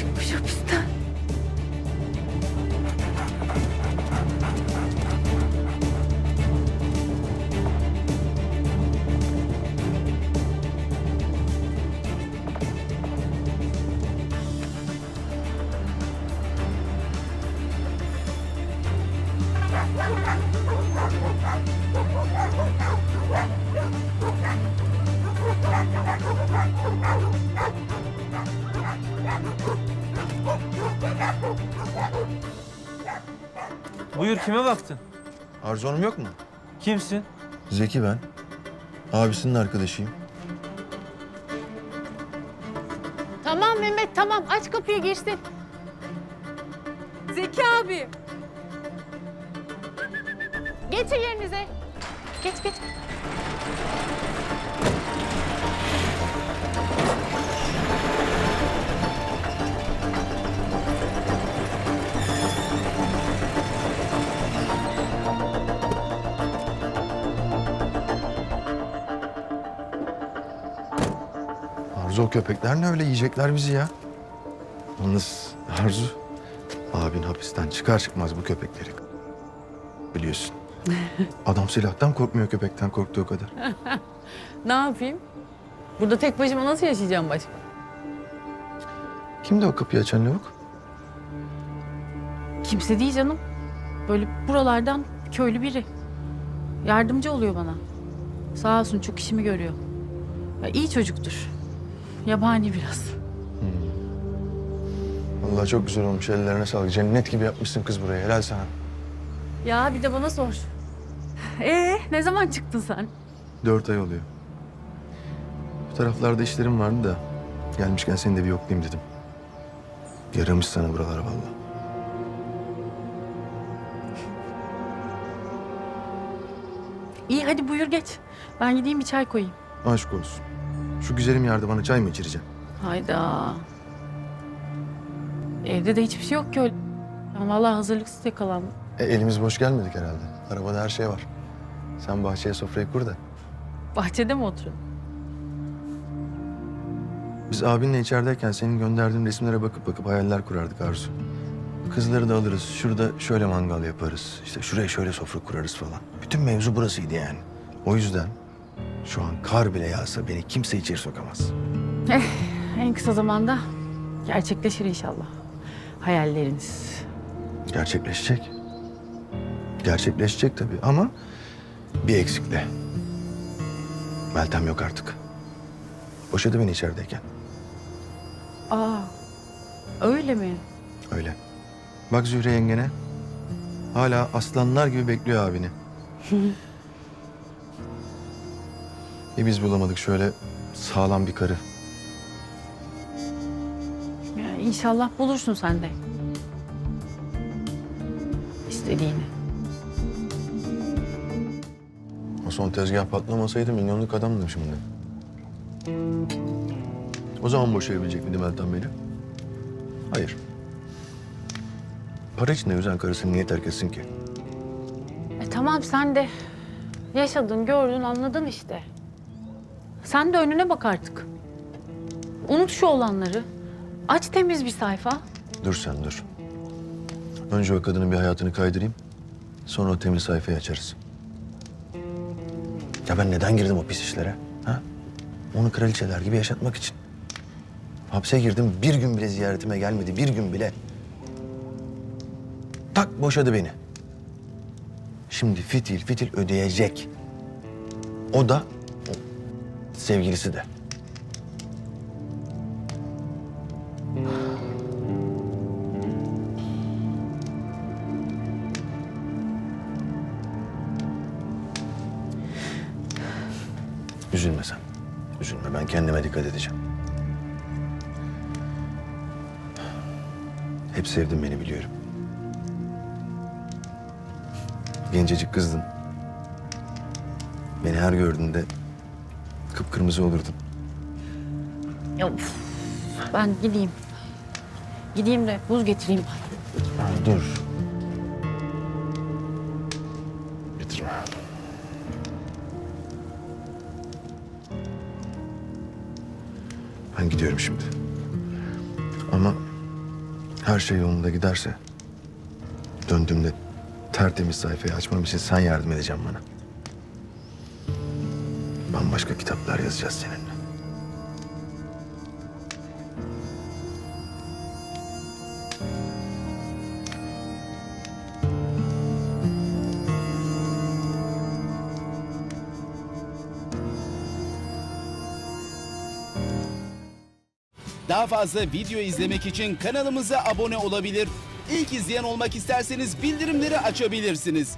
Çok yapıştım. Buyur kime baktın? Arzu Hanım yok mu? Kimsin? Zeki ben. Abisinin arkadaşıyım. Tamam Mehmet tamam aç kapıyı girsin. Zeki abi. Geçin yerinize. Geç geç. Arzu o köpekler ne öyle yiyecekler bizi ya. Yalnız Arzu abin hapisten çıkar çıkmaz bu köpekleri biliyorsun. Adam silahtan korkmuyor köpekten korktuğu kadar. Ne yapayım? Burada tek başıma nasıl yaşayacağım başka? Kimdi o kapıyı açan lavuk? Kimse değil canım. Böyle buralardan köylü biri. Yardımcı oluyor bana. Sağ olsun çok işimi görüyor. Ya iyi çocuktur. Yabani biraz. Vallahi çok güzel olmuş ellerine sağlık. Cennet gibi yapmışsın kız buraya helal sana. Ya bir de bana sor. Ee, ne zaman çıktın sen? Dört ay oluyor. Bu taraflarda işlerim vardı da gelmişken seni de bir yoklayayım dedim. Yaramış sana buralar vallahi. İyi hadi buyur geç. Ben gideyim bir çay koyayım. Aşk olsun. Şu güzelim yerde bana çay mı içireceksin? Hayda. Evde de hiçbir şey yok ki öyle. Ben vallahi hazırlıksız yakalandım. E, elimiz boş gelmedik herhalde. Arabada her şey var. Sen bahçeye sofrayı kur da. Bahçede mi oturun? Biz abinle içerideyken senin gönderdiğin resimlere bakıp bakıp hayaller kurardık Arzu. Kızları da alırız. Şurada şöyle mangal yaparız. İşte şuraya şöyle sofra kurarız falan. Bütün mevzu burasıydı yani. O yüzden şu an kar bile yağsa beni kimse içeri sokamaz. En kısa zamanda gerçekleşir inşallah. Hayalleriniz. Gerçekleşecek. Gerçekleşecek tabii ama bir eksikle. Meltem yok artık. Boşadı beni içerideyken. Aa, öyle mi? Öyle. Bak Zühre yengene. Hala aslanlar gibi bekliyor abini. bir biz bulamadık şöyle sağlam bir karı. Ya inşallah bulursun sen de. İstediğini. O son tezgah patlamasaydı milyonluk adamdım şimdi. O zaman boşayabilecek miydi Meltem beni? Hayır. Para içinde yüzen karısını niye terk etsin ki? E tamam sen de yaşadın, gördün, anladın işte. Sen de önüne bak artık. Unut şu olanları. Aç temiz bir sayfa. Dur sen dur. Önce o kadının bir hayatını kaydırayım. Sonra o temiz sayfayı açarız. Ya ben neden girdim o pis işlere? Ha? Onu kraliçeler gibi yaşatmak için. Hapse girdim bir gün bile ziyaretime gelmedi. Bir gün bile. Tak boşadı beni. Şimdi fitil fitil ödeyecek. O da sevgilisi de. Üzülme sen. Üzülme. Ben kendime dikkat edeceğim. Hep sevdin beni biliyorum. Gencecik kızdın. Beni her gördüğünde kıpkırmızı olurdun. Ya, uf, ben gideyim. Gideyim de buz getireyim. Dur. Getirme. Ben gidiyorum şimdi. Ama her şey yolunda giderse döndüğümde tertemiz sayfayı açmam için sen yardım edeceksin bana. Bambaşka kitaplar yazacağız seninle. Daha fazla video izlemek için kanalımıza abone olabilir. İlk izleyen olmak isterseniz bildirimleri açabilirsiniz.